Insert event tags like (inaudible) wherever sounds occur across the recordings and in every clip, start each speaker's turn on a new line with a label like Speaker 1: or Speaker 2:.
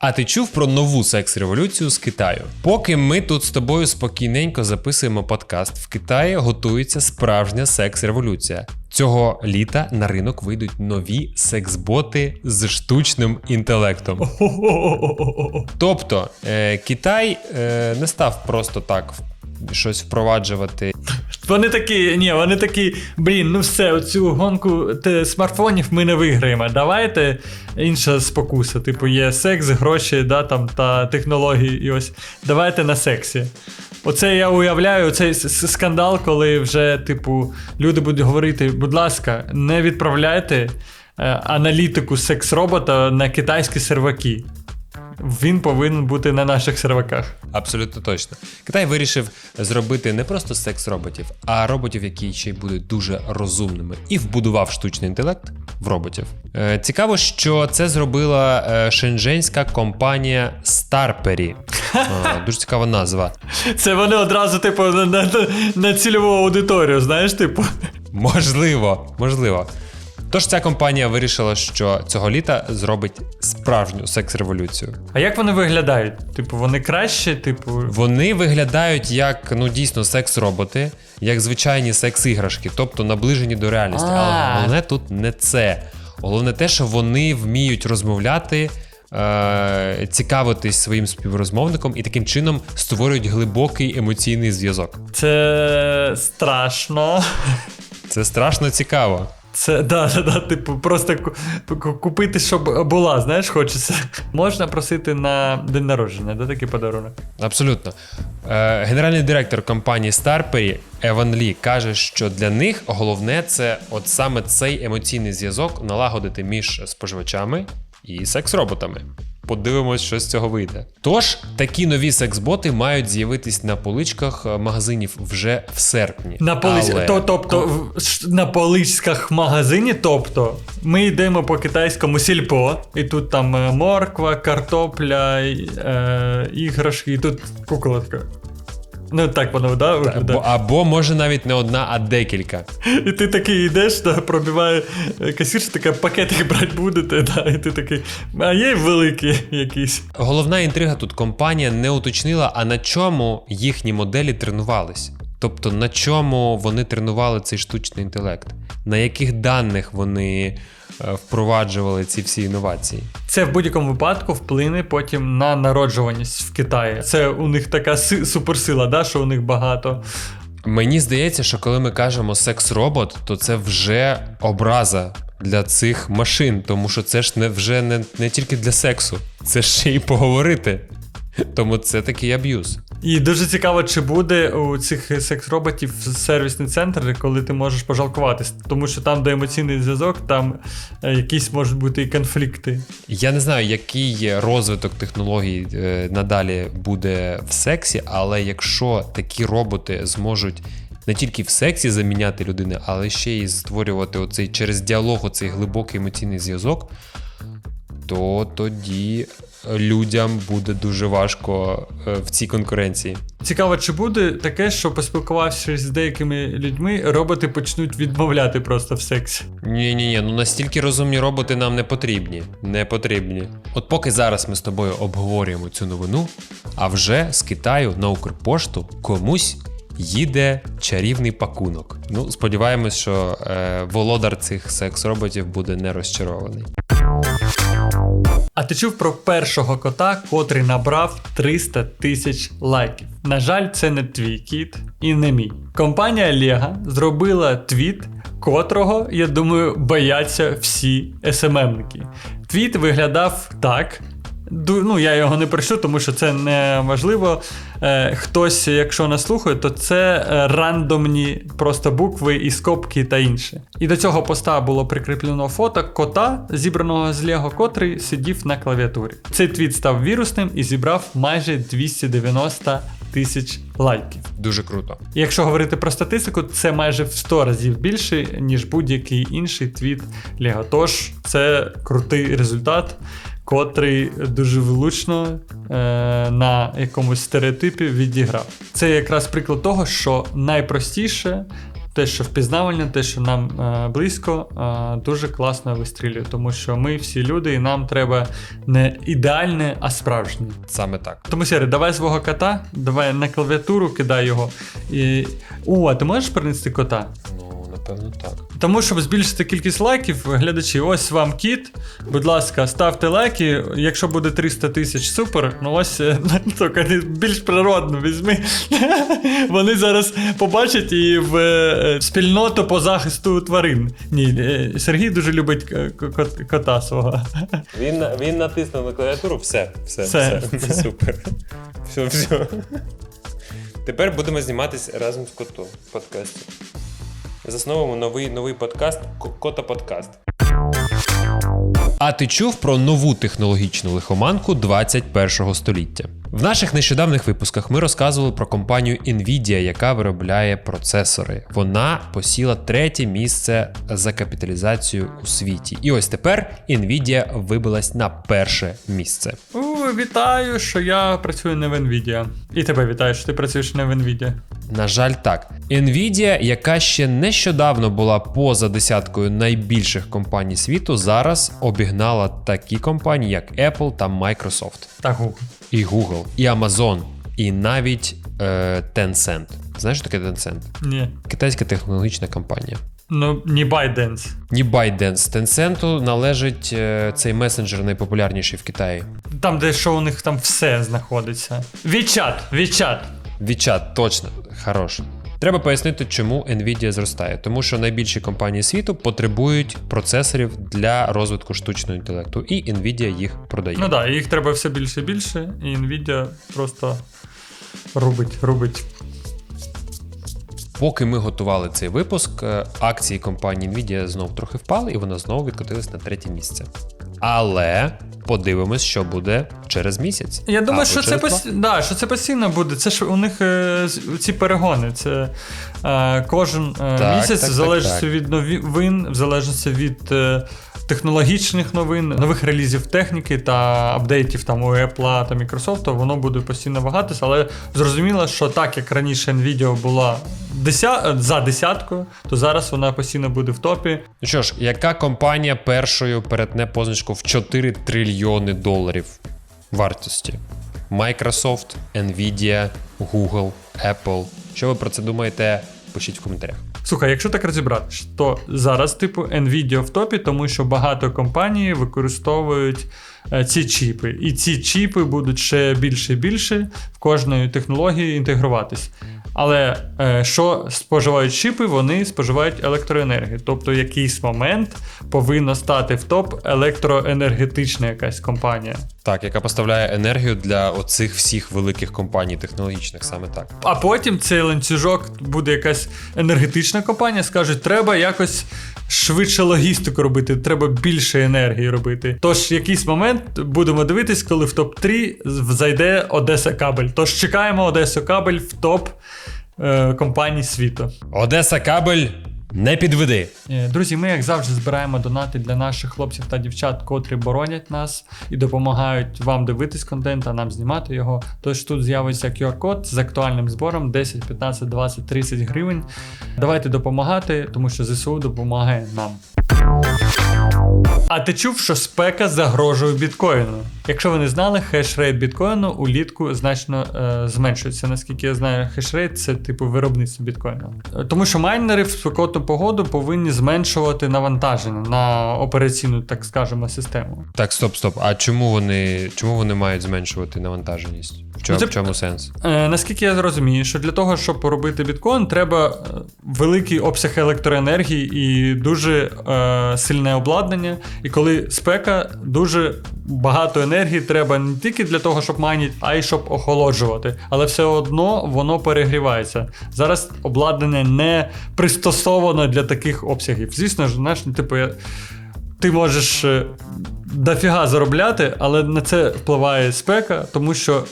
Speaker 1: А ти чув про нову секс-революцію з Китаю? Поки ми тут з тобою спокійненько записуємо подкаст, в Китаї готується справжня секс-революція. Цього літа на ринок вийдуть нові секс-боти з штучним інтелектом. (laughs) Тобто е, Китай е, не став просто так щось впроваджувати.
Speaker 2: Вони такі, ні, вони такі, блін, ну все, оцю гонку смартфонів ми не виграємо. Давайте інша спокуса. Типу, є секс, гроші, да, там, та технології, і ось давайте на сексі. Оце я уявляю, цей скандал, коли вже, типу, люди будуть говорити, будь ласка, не відправляйте е, аналітику секс-робота на китайські серваки. Він повинен бути на наших серваках.
Speaker 1: Абсолютно точно. Китай вирішив зробити не просто секс-роботів, а роботів, які ще й будуть дуже розумними, і вбудував штучний інтелект в роботів. Е, цікаво, що це зробила е, шенженська компанія Starpery. Е, (laughs) дуже цікава назва.
Speaker 2: Це вони одразу, типу, на, на, на цільову аудиторію, знаєш, типу.
Speaker 1: Можливо, можливо. Тож ця компанія вирішила, що цього літа зробить справжню секс-революцію.
Speaker 2: А як вони виглядають? Типу, вони краще, типу.
Speaker 1: Вони виглядають як ну дійсно секс-роботи, як звичайні секс-іграшки, тобто наближені до реальності.
Speaker 2: А.
Speaker 1: Але головне тут не це. Головне те, що вони вміють розмовляти, е- цікавитись своїм співрозмовником і таким чином створюють глибокий емоційний зв'язок.
Speaker 2: Це страшно.
Speaker 1: Це страшно цікаво.
Speaker 2: Це да, (laughs) да, да, типу, просто ку- ку- купити, щоб була, знаєш, хочеться. (laughs) Можна просити на день народження, да, такий подарунок.
Speaker 1: Абсолютно. Е, генеральний директор компанії Starpery Еван Лі каже, що для них головне це от саме цей емоційний зв'язок налагодити між споживачами і секс-роботами. Подивимось, що з цього вийде. Тож такі нові секс-боти мають з'явитись на поличках е, магазинів вже в серпні.
Speaker 2: На полиць...
Speaker 1: Але-
Speaker 2: То, тобто, в- на поличках магазині, тобто, ми йдемо по китайському сільпо, і тут там е, морква, картопля, е, іграшки, і тут куколотка. Ну, так воно, да, виглядає.
Speaker 1: Або, або може навіть не одна, а декілька.
Speaker 2: І ти такий йдеш, да, пробиває е, касірша, така пакетик брати будете, да, і ти такий, а є великий якийсь.
Speaker 1: Головна інтрига тут компанія не уточнила, а на чому їхні моделі тренувались. Тобто на чому вони тренували цей штучний інтелект, на яких даних вони впроваджували ці всі інновації.
Speaker 2: Це в будь-якому випадку вплине потім на народжуваність в Китаї. Це у них така суперсила, да, що у них багато.
Speaker 1: Мені здається, що коли ми кажемо секс-робот, то це вже образа для цих машин, тому що це ж не вже не, не тільки для сексу, це ще й поговорити. Тому це такий аб'юз.
Speaker 2: І дуже цікаво, чи буде у цих секс-роботів сервісний центр, коли ти можеш пожалкуватись. Тому що там, де емоційний зв'язок, там е, якісь можуть бути і конфлікти.
Speaker 1: Я не знаю, який розвиток технологій е, надалі буде в сексі, але якщо такі роботи зможуть не тільки в сексі заміняти людини, але ще й створювати оцей через діалог, оцей глибокий емоційний зв'язок, то тоді людям буде дуже важко е, в цій конкуренції.
Speaker 2: Цікаво, чи буде таке, що поспілкувавшись з деякими людьми, роботи почнуть відмовляти просто в сексі.
Speaker 1: Ні, ні, ні, ну настільки розумні роботи нам не потрібні. Не потрібні. От поки зараз ми з тобою обговорюємо цю новину, а вже з Китаю на Укрпошту комусь їде чарівний пакунок. Ну, сподіваємось, що е, володар цих секс-роботів буде не розчарований.
Speaker 2: А ти чув про першого кота, котрий набрав 300 тисяч лайків? На жаль, це не твій кіт і не мій. Компанія Lego зробила твіт, котрого, я думаю, бояться всі СММники. Твіт виглядав так. Ну, я його не прочту, тому що це не важливо. Е, хтось, якщо нас слухає, то це е, рандомні просто букви і скобки та інше. І до цього поста було прикріплено фото кота, зібраного з Лего, котрий сидів на клавіатурі. Цей твіт став вірусним і зібрав майже 290 тисяч лайків.
Speaker 1: Дуже круто.
Speaker 2: І Якщо говорити про статистику, це майже в 100 разів більше, ніж будь-який інший твіт Лего. Тож це крутий результат, котрий дуже влучно е, на якомусь стереотипі відіграв. Це якраз приклад того, що найпростіше те, що впізнавання, те, що нам е, близько, е, дуже класно вистрілює, тому що ми всі люди, і нам треба не ідеальне, а справжнє.
Speaker 1: Саме так.
Speaker 2: Тому Сері, давай свого кота, давай на клавіатуру кидай його. І... О, а ти можеш принести кота?
Speaker 1: Ну, напевно, так.
Speaker 2: Тому, щоб збільшити кількість лайків, глядачі, ось вам кіт. Будь ласка, ставте лайки. Якщо буде 300 тисяч, супер. Ну ось е, (laughs) тільки не більш природно візьми. (laughs) Вони зараз побачать і в е, спільноту по захисту тварин. Ні, е, Сергій дуже любить кота свого. (laughs)
Speaker 1: Він, він натиснув на клавіатуру, все, все,
Speaker 2: Все.
Speaker 1: все. Супер. Все, все. Тепер будемо зніматись разом з котом в подкасті. Засновуємо новий, новий подкаст Кота Подкаст. А ти чув про нову технологічну лихоманку 21-го століття? В наших нещодавних випусках ми розказували про компанію Nvidia, яка виробляє процесори. Вона посіла третє місце за капіталізацією у світі. І ось тепер Nvidia вибилась на перше місце.
Speaker 2: У, вітаю, що я працюю не в Nvidia. І тебе вітаю, що ти працюєш не в Nvidia.
Speaker 1: На жаль, так. Nvidia, яка ще нещодавно була поза десяткою найбільших компаній світу, зараз обігнала такі компанії, як Apple та Microsoft,
Speaker 2: Так, Google.
Speaker 1: і Google, і Amazon, і навіть е, Tencent. Знаєш, що таке Tencent?
Speaker 2: Ні.
Speaker 1: Китайська технологічна компанія.
Speaker 2: Ну, не ByteDance.
Speaker 1: Ні ByteDance. Tencent належить е, цей месенджер найпопулярніший в Китаї.
Speaker 2: Там, де що у них там все знаходиться. WeChat, WeChat.
Speaker 1: WeChat, точно, хорош. Треба пояснити, чому Nvidia зростає. Тому що найбільші компанії світу потребують процесорів для розвитку штучного інтелекту, і Nvidia їх продає.
Speaker 2: Ну так, да, їх треба все більше і більше, і Nvidia просто рубить, рубить.
Speaker 1: Поки ми готували цей випуск, е, акції компанії Nvidia знов трохи впали, і вона знову відкотилась на третє місце. Але подивимось, що буде через місяць.
Speaker 2: Я думаю, що це, посі... да, що це постійно буде. Це ж у них е, ці перегони. Це е, кожен е,
Speaker 1: Так,
Speaker 2: місяць,
Speaker 1: так,
Speaker 2: в залежності
Speaker 1: так.
Speaker 2: від новин, в залежності від е, технологічних новин, нових релізів техніки та апдейтів там у Apple та Microsoft, воно буде постійно вагатися, але зрозуміло, що так як раніше Nvidia була деся... за десяткою, то зараз вона постійно буде в топі.
Speaker 1: Ну що ж, яка компанія першою перетне позначку в 4 трильйони доларів вартості? Microsoft, Nvidia, Google, Apple. Що ви про це думаєте? Пишіть в коментарях.
Speaker 2: Слухай, якщо так розібрати, то зараз, типу, Nvidia в топі, тому що багато компаній використовують е, ці чіпи. І ці чіпи будуть ще більше і більше в кожної технології інтегруватись. Але е, що споживають чіпи, вони споживають електроенергію. Тобто, якийсь момент повинна стати в топ електроенергетична якась компанія.
Speaker 1: Так, яка поставляє енергію для оцих всіх великих компаній технологічних, саме так.
Speaker 2: А потім цей ланцюжок буде якась енергетична компанія, скажуть, треба якось швидше логістику робити, треба більше енергії робити. Тож якийсь момент будемо дивитись, коли в топ-3 зайде Одеса Кабель. Тож чекаємо Одесу Кабель в топ е, компаній світу.
Speaker 1: Одеса Кабель не підведи.
Speaker 2: Е, Друзі, ми, як завжди, збираємо донати для наших хлопців та дівчат, котрі боронять нас і допомагають вам дивитись контент, а нам знімати його. Тож тут з'явиться QR-код з актуальним збором 10, 15, 20, 30 гривень. Давайте допомагати, тому що ЗСУ допомагає нам. А ти чув, що спека загрожує біткоїну? Якщо ви не знали, хешрейт біткоїну улітку значно е, зменшується. Наскільки я знаю, хешрейт це типу виробництво біткоїну. Е, Тому що майнери в спекотну погоду повинні зменшувати навантаження на операційну, так скажемо, систему.
Speaker 1: Так, стоп, стоп. А чому вони чому вони мають зменшувати навантаженість? В чому,
Speaker 2: Ну, це-
Speaker 1: в чому сенс?
Speaker 2: Е, наскільки я розумію, що для того, щоб робити біткоін, треба е, великий обсяг електроенергії і дуже е, сильне обладнання. І коли спека, дуже багато енергії треба не тільки для того, щоб майніть, а й щоб охолоджувати. Але все одно воно перегрівається. Зараз обладнання не пристосовано для таких обсягів. Звісно ж, знаєш, ну, типу. Ти можеш е, дофіга заробляти, але на це впливає спека, тому що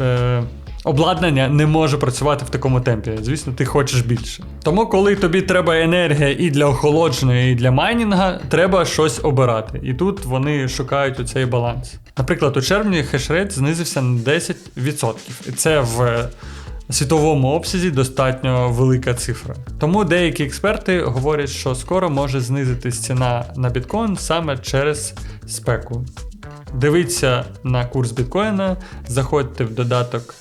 Speaker 2: е, обладнання не може працювати в такому темпі. Звісно, ти хочеш більше. Тому, коли тобі треба енергія і для охолодження, і для майнінга, треба щось обирати. І тут вони шукають оцей баланс. Наприклад, у червні хешрейт знизився на 10%. І це в світовому обсязі достатньо велика цифра. Тому деякі експерти говорять, що скоро може знизитись ціна на біткоін саме через спеку. Дивіться на курс біткоїна, заходьте в додаток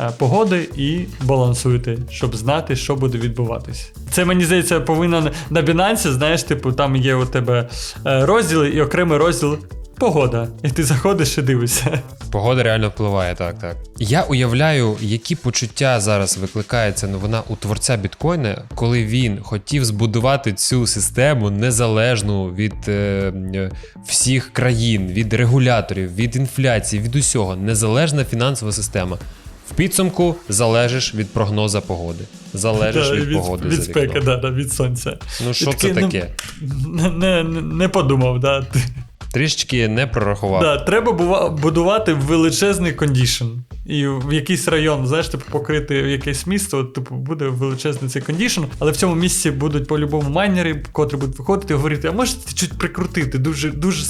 Speaker 2: е, погоди і балансуйте, щоб знати, що буде відбуватись. Це мені здається, повинно на Binance, знаєш, типу, там є у тебе е, розділи і окремий розділ погода. І ти заходиш і дивишся.
Speaker 1: Погода реально впливає, так, так. Я уявляю, які почуття зараз викликає ця новина у творця біткоїна, коли він хотів збудувати цю систему незалежну від е, е, всіх країн, від регуляторів, від інфляції, від усього. Незалежна фінансова система. В підсумку залежиш від прогноза погоди. Залежиш (laughs)
Speaker 2: Да,
Speaker 1: від,
Speaker 2: від,
Speaker 1: погоди.
Speaker 2: від спеки, да, да, від сонця.
Speaker 1: Ну що це
Speaker 2: ну,
Speaker 1: таке?
Speaker 2: Не, не, не подумав, да.
Speaker 1: Трішечки не прорахував.
Speaker 2: Да, треба бува- будувати величезний кондішн. І в якийсь район, знаєш, типу, покрити якесь місто, от, типу, буде величезний цей кондішн, але в цьому місці будуть по-любому майнери, котрі будуть виходити і говорити, а можете чуть прикрутити, дуже, дуже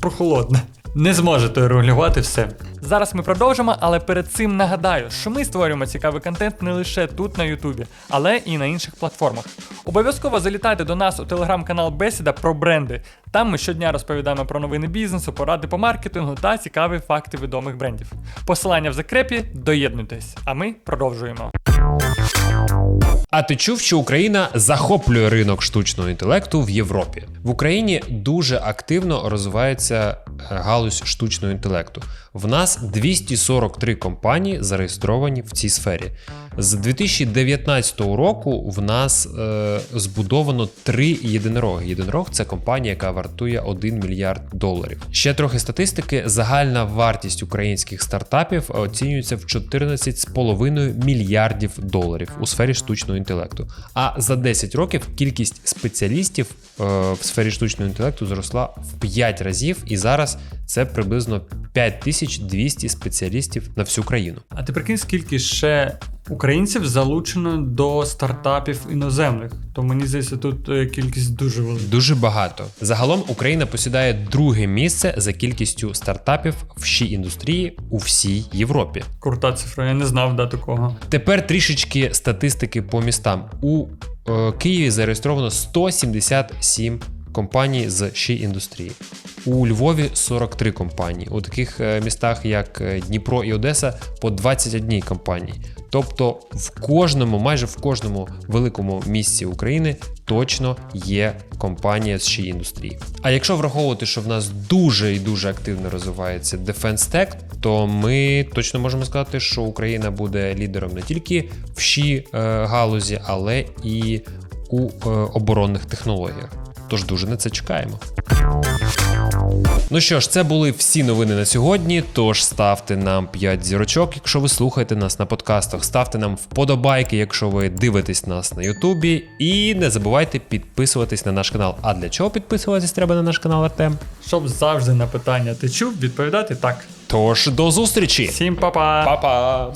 Speaker 2: прохолодно. Не зможете регулювати все. Зараз ми продовжимо, але перед цим нагадаю, що ми створюємо цікавий контент не лише тут на Ютубі, але і на інших платформах. Обов'язково залітайте до нас у телеграм-канал Бесіда про бренди. Там ми щодня розповідаємо про новини бізнесу, поради по маркетингу та цікаві факти відомих брендів. Посилання в закрепі, доєднуйтесь, а ми продовжуємо.
Speaker 1: А ти чув, що Україна захоплює ринок штучного інтелекту в Європі? В Україні дуже активно розвивається е, галузь штучного інтелекту. В нас 243 компанії зареєстровані в цій сфері. З 2019 року в нас е, збудовано три єдинороги. Єдинорог це компанія, яка вартує 1 мільярд доларів. Ще трохи статистики. Загальна вартість українських стартапів оцінюється в 14,5 мільярдів доларів у сфері штучного інтелекту. А за 10 років кількість спеціалістів е, в сфері штучного інтелекту зросла в 5 разів, і зараз це приблизно 5200 спеціалістів на всю країну.
Speaker 2: А ти прикинь, скільки ще українців залучено до стартапів іноземних? То мені здається, тут е, кількість дуже велика.
Speaker 1: Дуже багато. Загалом Україна посідає друге місце за кількістю стартапів в щі індустрії у всій Європі.
Speaker 2: Крута цифра, я не знав да, такого.
Speaker 1: Тепер трішечки статистики по містам. У е, Києві зареєстровано 177 компаній з щі індустрії. У Львові 43 компанії. У таких е, містах, як е, Дніпро і Одеса, по 21 компанії. Тобто в кожному, майже в кожному великому місці України точно є компанія з щі індустрії. А якщо враховувати, що в нас дуже і дуже активно розвивається Defense Tech, то ми точно можемо сказати, що Україна буде лідером не тільки в щі е, галузі, але і у оборонних технологіях. Тож дуже на це чекаємо. Ну що ж, це були всі новини на сьогодні. Тож ставте нам 5 зірочок, якщо ви слухаєте нас на подкастах. Ставте нам вподобайки, якщо ви дивитесь нас на Ютубі. І не забувайте підписуватись на наш канал. А для чого підписуватись треба на наш канал, Артем?
Speaker 2: Щоб завжди на питання ти чув, відповідати так.
Speaker 1: Тож до зустрічі!
Speaker 2: Всім па-па!
Speaker 1: Па-па!